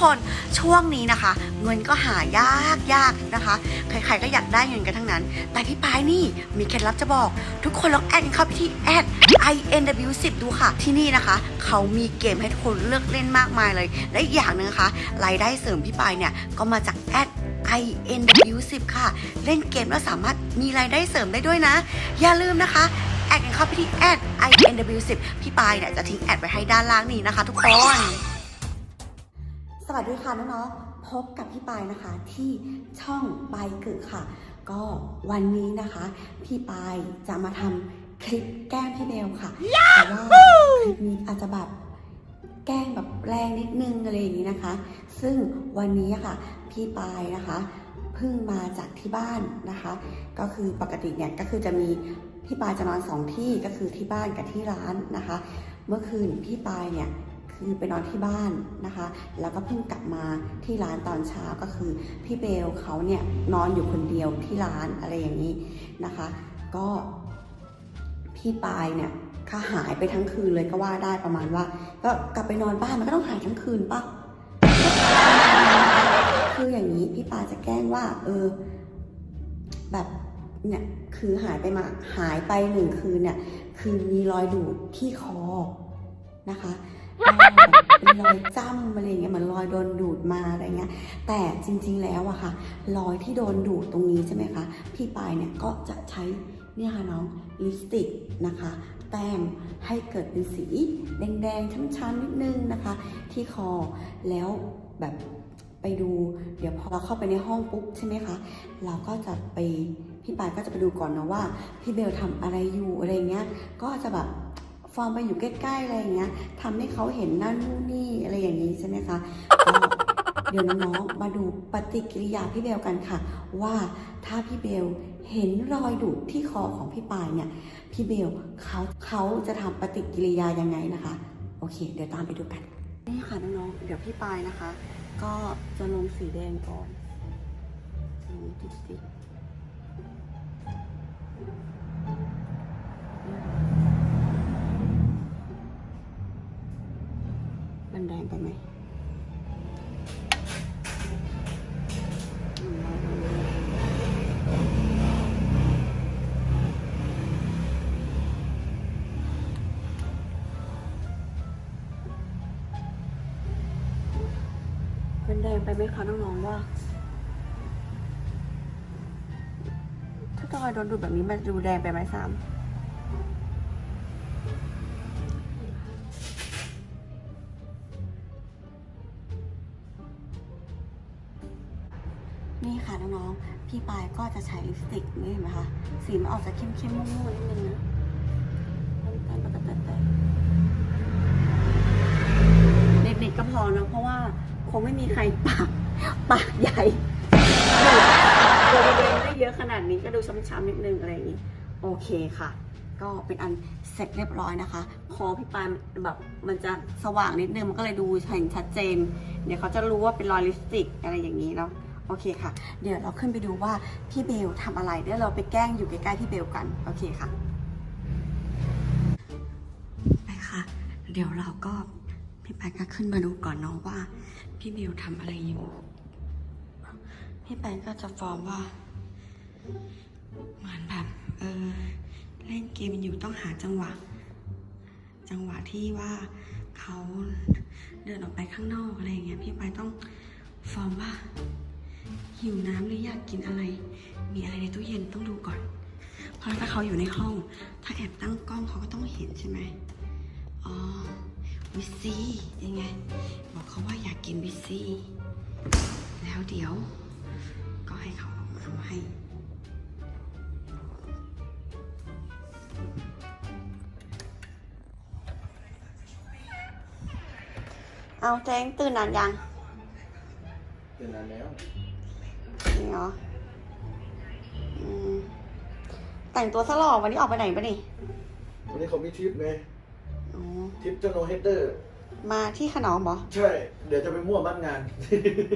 คนช่วงนี้นะคะ เงินก็หายากยากนะคะ ใครๆก็อยากได้เงินกันทั้งนั้น แต่พี่ปายนี่มีเคล็ดลับจะบอก ทุกคนลองแอดเข้าไปที่แอด inw10 ดูค่ะ ที่นี่นะคะ เขามีเกมให้ทุกคนเลือกเล่นมากมายเลย และอีกอย่างหนึงนะคะรายได้เสริมพี่ปายเนี่ยก็มาจากแอด inw10 ค่ะ เล่นเกมแล้วสามารถมีรายได้เสริมได้ด้วยนะ อย่าลืมนะคะ แอดกันเข้าไปที่แอด inw10 พี่ปายเนี่ยจะทิ้งแอดไว้ให้ด้านล่างนี้นะคะ ทุกคน วัสดีค่ะน้องๆ พบกับพี่ปายนะคะที่ช่องปายกึกค่ะ ก็วันนี้นะคะ พี่ปายจะมาทำคลิปแกล้งพี่เบลค่ะ แต่ว่าคลิปนี้อาจจะแบบแกล้งแบบแรงนิดนึงอะไรอย่างนี้นะคะ ซึ่งวันนี้ค่ะพี่ปายนะคะเพิ่งมาจากที่บ้านนะคะ ก็คือปกติเนี่ยก็คือจะมีพี่ปายจะนอนสองที่ก็คือที่บ้านกับที่ร้านนะคะ เมื่อคืนพี่ปายเนี่ย คือไปนอนที่บ้านนะคะ แล้วก็เพิ่งกลับมาที่ร้านตอนเช้าก็คือ พี่เบลเขาเนี่ยนอนอยู่คนเดียวที่ร้านอะไรอย่างนี้นะคะ ก็พี่ปายเนี่ยก็หายไปทั้งคืนเลยก็ว่าได้ประมาณว่า ก็กลับไปนอนบ้านมันก็ต้องหายทั้งคืนปะคืออย่างนี้พี่ปายจะแกล้งว่า เออ แบบเนี่ยคือหายไปมาหายไปหนึ่งคืนเนี่ย คือมีรอยดูดที่คอนะคะ เป็นรอยจ้ำอะไรอย่างเงี้ยเหมือนรอยโดนดูดมาอะไรเงี้ย แต่จริงๆแล้วอะค่ะ รอยที่โดนดูดตรงนี้ใช่ไหมคะ พี่ปายเนี่ยก็จะใช้เนี่ยค่ะน้องลิปสติกนะคะ แต้มให้เกิดเป็นสีแดงๆช้ำๆนิดนึงนะคะ ที่คอแล้วแบบไปดูเดี๋ยวพอเราเข้าไปในห้องปุ๊บใช่ไหมคะ เราก็จะไปพี่ปายก็จะไปดูก่อนนะว่า พี่เบลทำอะไรอยู่อะไรเงี้ย ก็จะแบบ ฟอร์มไปอยู่ใกล้ๆอะไรอย่างเงี้ยทำให้เขาเห็นนั่นนู่นนี่อะไรอย่างนี้ใช่ไหมคะก็เดี๋ยวน้องๆมาดูปฏิกิริยาพี่เบลกันค่ะ ว่าถ้าพี่เบลเห็นรอยดูดที่คอของพี่ปายเนี่ย พี่เบลเขาเขาจะทำปฏิกิริยายังไงนะคะ โอเค เดี๋ยวตามไปดูกัน นี่ค่ะน้องๆเดี๋ยวพี่ปายนะคะ ก็จะลงสีแดงก่อนลงติด ไปไหมมันแดงไปไหมคะน้องๆว่า ถ้าจอยโดนดูดแบบนี้มันดูแดงไปไหมสาม นี่ค่ะน้องๆ พี่ปายก็จะใช้ลิปสติกนี่เห็นไหมคะ สีมันออกจะเข้มๆม่วงๆนิดนึงนะแต่แต่แต่เด็กๆก็พอเนะเพราะว่าคงไม่มีใครปากปากใหญ่ตัวเองได้เยอะขนาดนี้ก็ดูช้ำๆนิดนึงอะไรอย่างนี้ โอเคค่ะ ก็เป็นอันเสร็จเรียบร้อยนะคะ คอพี่ปายแบบมันจะสว่างนิดนึงมันก็เลยดูเห็นชัดเจน เดี๋ยวเขาจะรู้ว่าเป็นรอยลิปสติกอะไรอย่างนี้เนาะ โอเคค่ะ เดี๋ยวเราขึ้นไปดูว่าพี่เบลทำอะไร เดี๋ยวเราไปแกล้งอยู่ใกล้ๆพี่เบลกัน โอเคค่ะ ไปค่ะ เดี๋ยวเราก็พี่แปก็ขึ้นมาดูก่อนเนาะว่า พี่เบลทำอะไรอยู่ พี่แปก็จะฟอร์มว่า เหมือนแบบ เออ เล่นเกมอยู่ต้องหาจังหวะ จังหวะที่ว่าเขาเดินออกไปข้างนอกอะไรอย่างเงี้ยพี่ไปต้องฟอร์มว่า หิวน้ำหรืออยากกินอะไร มีอะไรในตู้เย็นต้องดูก่อน เพราะถ้าเขาอยู่ในห้อง ถ้าแอบตั้งกล้องเขาก็ต้องเห็นใช่ไหมอ๋อวิซี่ยังไง บอกเขาว่าอยากกินวิซี่ แล้วเดี๋ยว ก็ให้เขาเอามาเอาให้เอาแจ้งตื่นนานยังเดือนนั้นแล้วจริง เหรออืมแต่งตัวสลอวันนี้ออกไปไหนปะนี่ วันนี้เขามีทริปไงอ๋อทริปเจ้าโนเฮดเตอร์ มาที่ขนอมเหรอใช่ เดี๋ยวจะไปมั่วบ้านงาน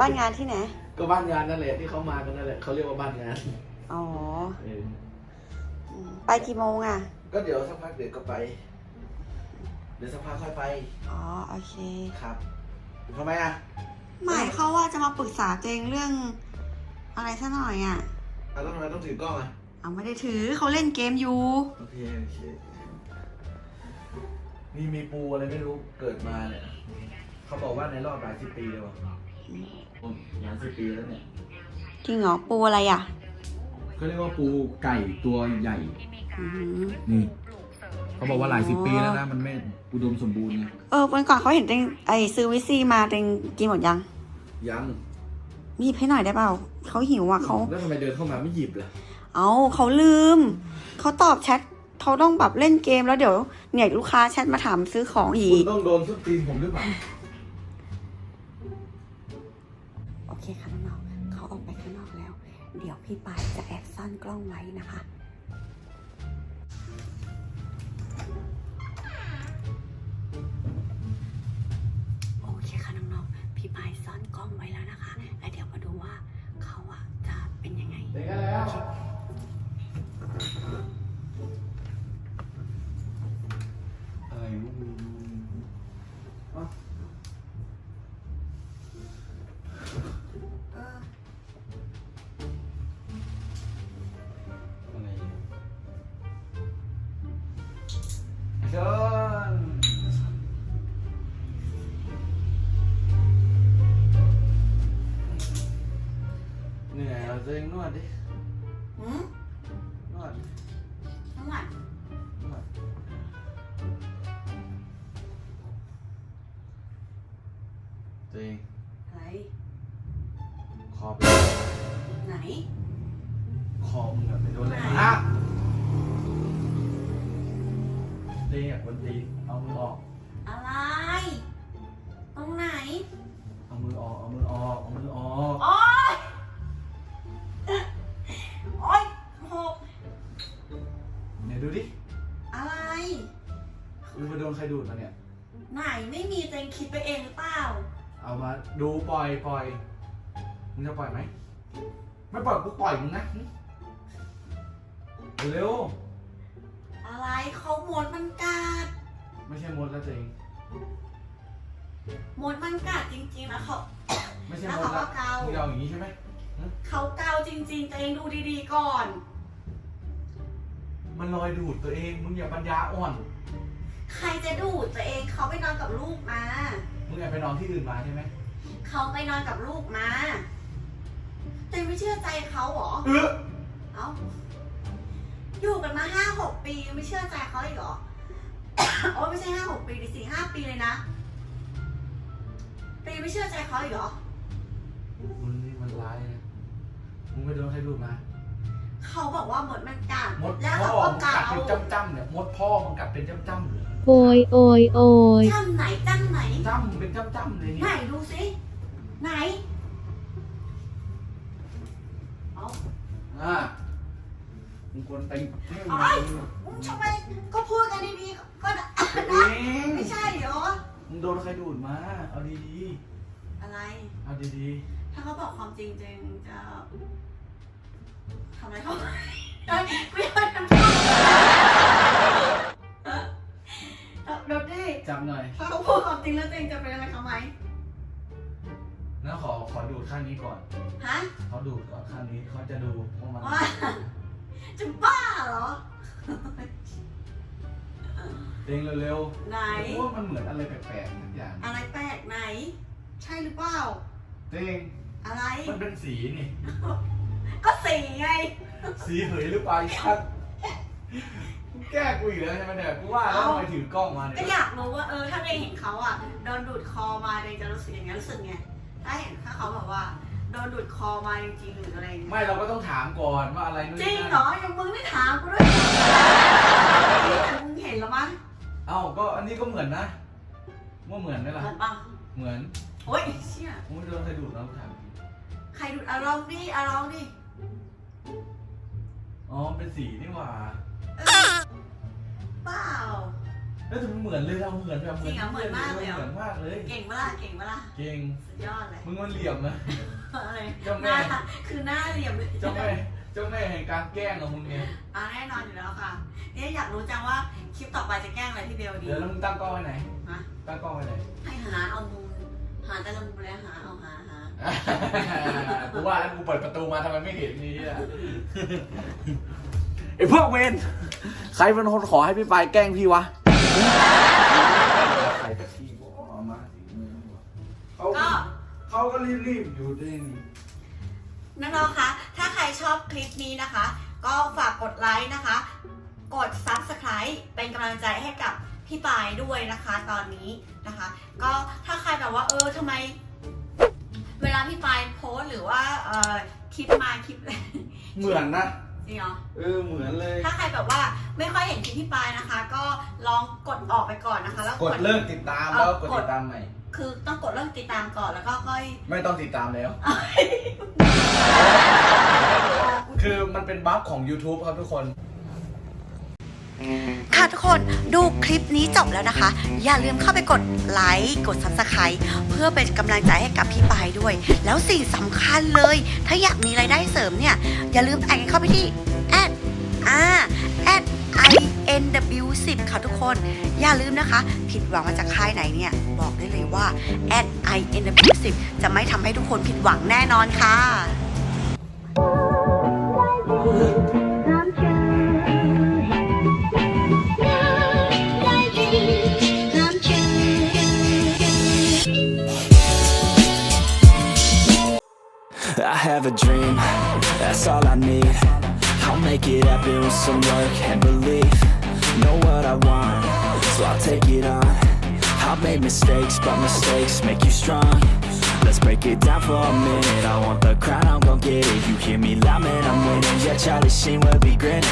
บ้านงานที่ไหน ก็บ้านงานนั่นแหละที่เขามากันนั่นแหละเขาเรียกว่าบ้านงาน อ๋อเอออืไปกี่โมงอะ ก็เดี๋ยวสักพักเดี๋ยวก็ไป เดี๋ยวสักพักค่อยไป อ๋อโอเค ครับทำไมอะหมายเขาว่าจะมาปรึกษาตัวเองเรื่อง อะไรซะหน่อยอะอะแล้วทำไมต้องถือกล้องอะเอาไม่ได้ถือเขาเล่นเกมอยู่ โอเคโอเคนี่มีปูอะไรไม่รู้เกิดมาเนี่ยเขาบอกว่าในรอบหลายสิบปีเลยว่ะโอ้หลายสิบปีแล้วเนี่ยจริงเหรอปูอะไรอะเขาเรียกว่าปูไก่ตัวใหญ่ อือหือนี่เขาบอกว่าหลายสิบปีแล้วนะมันไม่อุดมสมบูรณ์ไงเออวันก่อนเขาเห็นเต็งไอซื้อวิซีมาเต็งกินหมดยัง ยังมี หยิบให้หน่อยได้เปล่าเขาหิวอะเขาแล้วทำไมเดินเข้ามาไม่หยิบล่ะเอาเขาลืมเขาตอบแชทเขาต้องแบบเล่นเกมแล้วเดี๋ยวเนี่ยลูกค้าแชทมาถามซื้อของอีคุณกต้องโดนสุดตีนผมหรือเปล่าโอเคค่ะน้องๆเขาออกไปข้างนอกแล้ว เดี๋ยวพี่ปายจะแอบซ่อนกล้องไว้นะคะ โอเคค่ะน้องๆพี่ปายซ่อนกล้องไว้แล้วนะคะแล้ วเดี๋ยวมาดูว่าเขาอะจะเป็นยังไง ตัวเองนวดดิหืมนวดทั้งวันนวดตัวเองอะไรคอไปไหนคอมึงอะไปโดนอะไรไหนมาเตียบนตีนเอามื คิดไปเองหรือเปล่า เอามาดูปล่อยปล่อยมึงจะปล่อยไหมไม่ปล่อยกูปล่อยมึงนะเร็วอะไรเขาหมดมันกัดไม่ใช่มดแล้วตัวเองหมดมันกัดจริงๆนะเขาไม่ใช่แล้วมดเขาแล้วก็เกามึงเอาอย่างนี้ใช่ไหมเขาเกาจริงๆตัวเองดูดีๆก่อน มันลอยดูดตัวเองมึงอย่าปัญญาอ่อน ใครจะดูดตัวเองเขาไปนอนกับลูกมา มึงอย่าไปนอนที่อื่นมาใช่ไหมเขาไปนอนกับลูกมาตัวเองไม่เชื่อใจเขาเหรอ เออเอ้า อยู่กันมาห้าหกปียังไม่เชื่อใจเขาอีกเหรอ โอ้ยไม่ใช่ห้าหกปีดิสี่ห้าปีเลยนะตีไม่เชื่อใจเขาอีกเหรอ มึงนี่มันร้ายนะมึงไปโดนใครดูดมา เขาบอกว่าหมดมันกัดมดแล้วพ่เขาอก็มึงกัเกาดเป็นจ้ำๆเนี่ยมดพ่อมึงกัดเป็นจ้ำๆเลยโอยโอยโอยจ้ำไหนจ้ำไหน จ้ำเป็นจ้ำๆเลยไหนเนี่ยดูสิไหนเอาอ่ามึงควรไปให้มันเอ้ยทำไมก็พูดกันดีๆก็ได้เองไม่ใช่เหรอมึงโดนใครดูดมา เอาดีอะไร ๆ เอาดีถ้าเขาบอกความจริงจริงจะ ทำอะไรเขาเอ้ยไม่ได้ทำเดี๋ยวดิๆจับหน่อย ถ้าเขาพูดความจริงแล้วจริงจะเป็นอะไรเขาไหมงั้นขอขอดูดข้างนี้ก่อน ฮะเขาดูดก่อนข้างนี้เขาจะดูว่ามันว่าจะบ้าเหรอ เด้งเร็วไหน ๆเพราะว่ามันเหมือนอะไรแปลกๆทุกอย่างอะไรแปลกไหน ใช่หรือเปล่าเด้งอะไร มันเป็นสีนี่ ก็สีไง สีเหยหรือเปล่าอีชัดมึงแก้กูอีกแล้วใช่ไหมเนี่ยกูว่าแล้วทำไมถือกล้องมาเนี่ก็ยอยากรู้ว่าเออถ้าเองเห็นเขาอะโดนดูดคอมาเองจะรู้สึกอย่างไงรู้สึกไงถ้าเห็นถ้าเขาแบบว่าโดนดูดคอมาจริงๆหรืออะไรอย่างเงี้ยไม่เราก็ต้องถามก่อนว่าอะไรนู่นจรินี่งนั่นเหรอยังมึงไม่ถามกูด้วยแต่มึงเห็นแล้วมั้งเอ้าก็อันนี้ก็เหมือนนะว่าเหมือนไหมล่ะ เหมือนปะเหมือนโอ๊ยเชี่ยมึงไม่โดนใครดูดแล้วถามใครดูดอะลองดิอะลองดิ อ๋อเป็นสีนี่หว่าเออเปล่า แล้วถึงเหมือนเลยเราเหมือนแบบจริงเหรอเหมือนมากเลยเหรอ เหมือนมากเลย เก่งปะล่ะเก่งปะล่ะเก่ง สุดยอดเลยมึงมันเหลี่ยมนะ อะไรเจ้าหแม่ น้าคือหน้าเหลี่ยมเลยเจ้าแม่เจ้าแม่แห่งการแกล้งของมึงเนี่ยอ่าแน่นอนอยู่แล้วค่ะนี่อยากรู้จังว่าคลิปต่อไปจะแกล้งอะไรพี่เบลดีเดี๋ยวแล้วมึงตั้งกล้องไว้ไหน ฮะตั้งกล้องไว้ไหนให้หาเอามุมหาแต่ละมุมเลยหาเอาหาหา กูว่าแล้วกูเปิดประตูมาทำไมไม่เห็นนี่อะไอ้พวกเวนใครเป็นคนขอให้พี่ปายแกล้งพี่วะ ใครจะขี้บอกเอามาสิมึงเขาก็ เขาก็รีบๆอยู่ด้วยนี่ น้องๆ คะ ถ้าใครชอบคลิปนี้นะคะ ก็ฝากกดไลค์นะคะ กด Subscribe เป็นกำลังใจให้กับพี่ปายด้วยนะคะ ตอนนี้นะคะ ก็ถ้าใครแบบว่าเออทำไม เวลาพี่ปายโพสต์หรือว่าเออคลิปมาคลิปอะไรเหมือนนะ จริงเหรอ เออ เหมือนเลย ถ้าใครแบบว่าไม่ค่อยเห็นคลิปพี่ปายนะคะ ก็ลองกดออกไปก่อนนะคะ แล้วกดเลิกติดตามแล้วกดติดตามใหม่ คือต้องกดเริ่มติดตามก่อนแล้วก็ค่อยไม่ต้องติดตามแล้ว คือมันเป็นบัฟของ YouTube ครับทุกคน ค่ะทุกคนดูคลิปนี้จบแล้วนะคะ อย่าลืมเข้าไปกดไลค์กด Subscribe เพื่อเป็นกำลังใจให้กับพี่ปายด้วย แล้วสิ่งสำคัญเลย ถ้าอยากมีรายได้เสริมเนี่ย อย่าลืมแอดเข้าไปที่แอดอ่าแอด INW10 ค่ะทุกคน อย่าลืมนะคะ ผิดหวังมาจากค่ายไหนเนี่ย บอกได้เลยว่าแอด INW10 จะไม่ทำให้ทุกคนผิดหวังแน่นอนค่ะ have a dream, that's all I need. I'll make it happen with some work and belief. Know what I want, so I'll take it on. I've made mistakes, but mistakes make you strong. Let's break it down for a minute. I want the crown, I'm gon' get it. You hear me loud, man, I'm winning. Yeah, Charlie Sheen will be grinning.